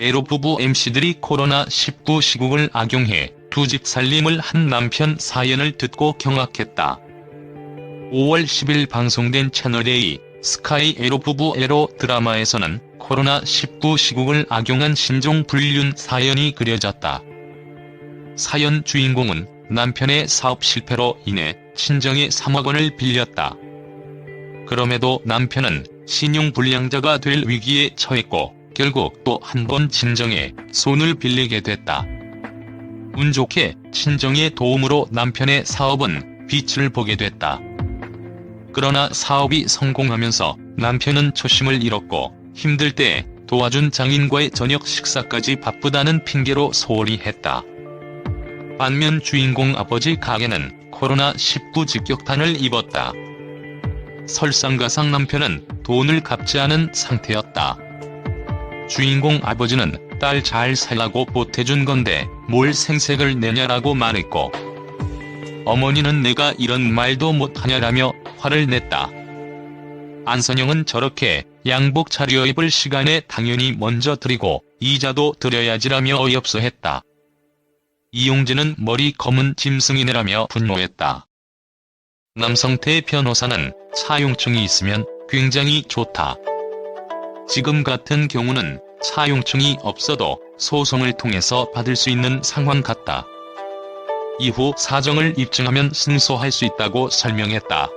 에로 부부 MC들이 코로나19 시국을 악용해 두 집 살림을 한 남편 사연을 듣고 경악했다. 5월 10일 방송된 채널A 스카이 에로 부부 에로 드라마에서는 코로나19 시국을 악용한 신종 불륜 사연이 그려졌다. 사연 주인공은 남편의 사업 실패로 인해 친정에 3억 원을 빌렸다. 그럼에도 남편은 신용불량자가 될 위기에 처했고 결국 또 한 번 친정에 손을 빌리게 됐다. 운 좋게 친정의 도움으로 남편의 사업은 빛을 보게 됐다. 그러나 사업이 성공하면서 남편은 초심을 잃었고 힘들 때 도와준 장인과의 저녁 식사까지 바쁘다는 핑계로 소홀히 했다. 반면 주인공 아버지 가게는 코로나19 직격탄을 입었다. 설상가상 남편은 돈을 갚지 않은 상태였다. 주인공 아버지는 딸 잘 살라고 보태준 건데 뭘 생색을 내냐라고 말했고 어머니는 내가 이런 말도 못하냐라며 화를 냈다. 안선영은 저렇게 양복 차려 입을 시간에 당연히 먼저 드리고 이자도 드려야지라며 어이없어 했다. 이용진은 머리 검은 짐승이네라며 분노했다. 남성태 변호사는 차용증이 있으면 굉장히 좋다. 지금 같은 경우는 차용증이 없어도 소송을 통해서 받을 수 있는 상황 같다. 이후 사정을 입증하면 승소할 수 있다고 설명했다.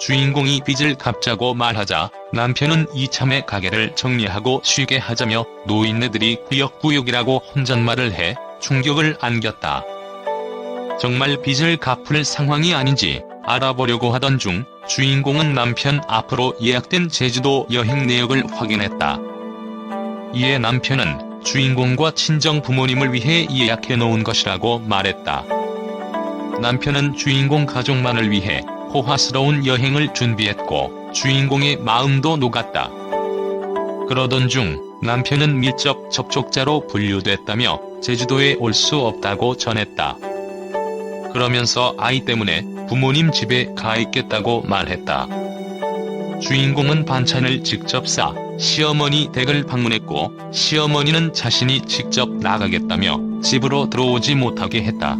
주인공이 빚을 갚자고 말하자 남편은 이참에 가게를 정리하고 쉬게 하자며 노인네들이 구역구역이라고 혼잣말을 해 충격을 안겼다. 정말 빚을 갚을 상황이 아닌지 알아보려고 하던 중 주인공은 남편 앞으로 예약된 제주도 여행 내역을 확인했다. 이에 남편은 주인공과 친정 부모님을 위해 예약해 놓은 것이라고 말했다. 남편은 주인공 가족만을 위해 호화스러운 여행을 준비했고 주인공의 마음도 녹았다. 그러던 중 남편은 밀접 접촉자로 분류됐다며 제주도에 올 수 없다고 전했다. 그러면서 아이 때문에 부모님 집에 가 있겠다고 말했다. 주인공은 반찬을 직접 싸 시어머니 댁을 방문했고 시어머니는 자신이 직접 나가겠다며 집으로 들어오지 못하게 했다.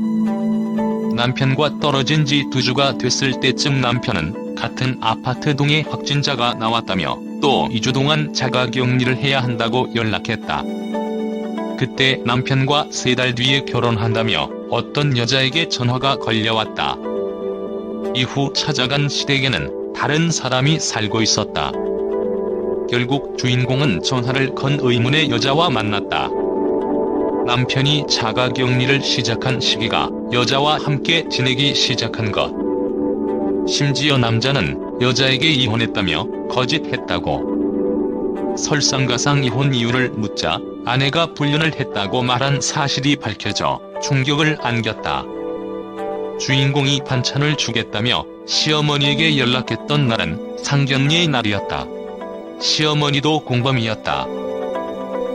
남편과 떨어진 지 두 주가 됐을 때쯤 남편은 같은 아파트 동에 확진자가 나왔다며 또 2주 동안 자가 격리를 해야 한다고 연락했다. 그때 남편과 세 달 뒤에 결혼한다며 어떤 여자에게 전화가 걸려왔다. 이후 찾아간 시댁에는 다른 사람이 살고 있었다. 결국 주인공은 전화를 건 의문의 여자와 만났다. 남편이 자가격리를 시작한 시기가 여자와 함께 지내기 시작한 것. 심지어 남자는 여자에게 이혼했다며 거짓했다고. 설상가상 이혼 이유를 묻자 아내가 불륜을 했다고 말한 사실이 밝혀져 충격을 안겼다. 주인공이 반찬을 주겠다며 시어머니에게 연락했던 날은 상견례의 날이었다. 시어머니도 공범이었다.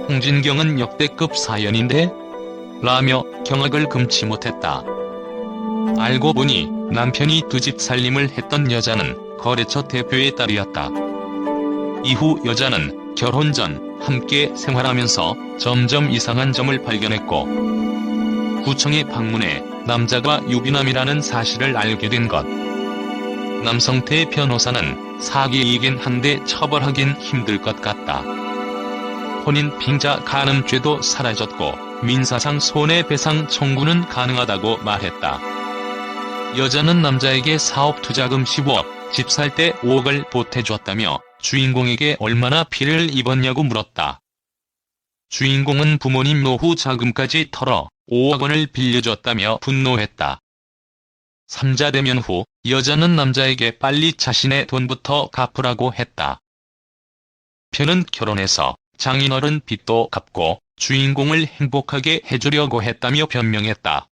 홍진경은 역대급 사연인데? 라며 경악을 금치 못했다. 알고 보니 남편이 두 집 살림을 했던 여자는 거래처 대표의 딸이었다. 이후 여자는 결혼 전 함께 생활하면서 점점 이상한 점을 발견했고 구청에 방문해 남자가 유기남이라는 사실을 알게 된 것. 남성태 변호사는 사기이긴 한데 처벌하긴 힘들 것 같다. 혼인 빙자 간음죄도 사라졌고 민사상 손해배상 청구는 가능하다고 말했다. 여자는 남자에게 사업 투자금 10억, 집 살 때 5억을 보태줬다며 주인공에게 얼마나 피해를 입었냐고 물었다. 주인공은 부모님 노후 자금까지 털어 5억 원을 빌려줬다며 분노했다. 3자 대면 후 여자는 남자에게 빨리 자신의 돈부터 갚으라고 했다. 편은 결혼해서 장인어른 빚도 갚고 주인공을 행복하게 해주려고 했다며 변명했다.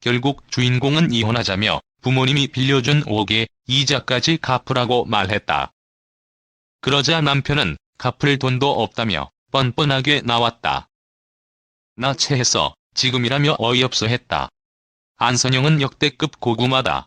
결국 주인공은 이혼하자며 부모님이 빌려준 5억에 이자까지 갚으라고 말했다. 그러자 남편은 갚을 돈도 없다며 뻔뻔하게 나왔다. 나 체해서 지금이라며 어이없어 했다. 안선영은 역대급 고구마다.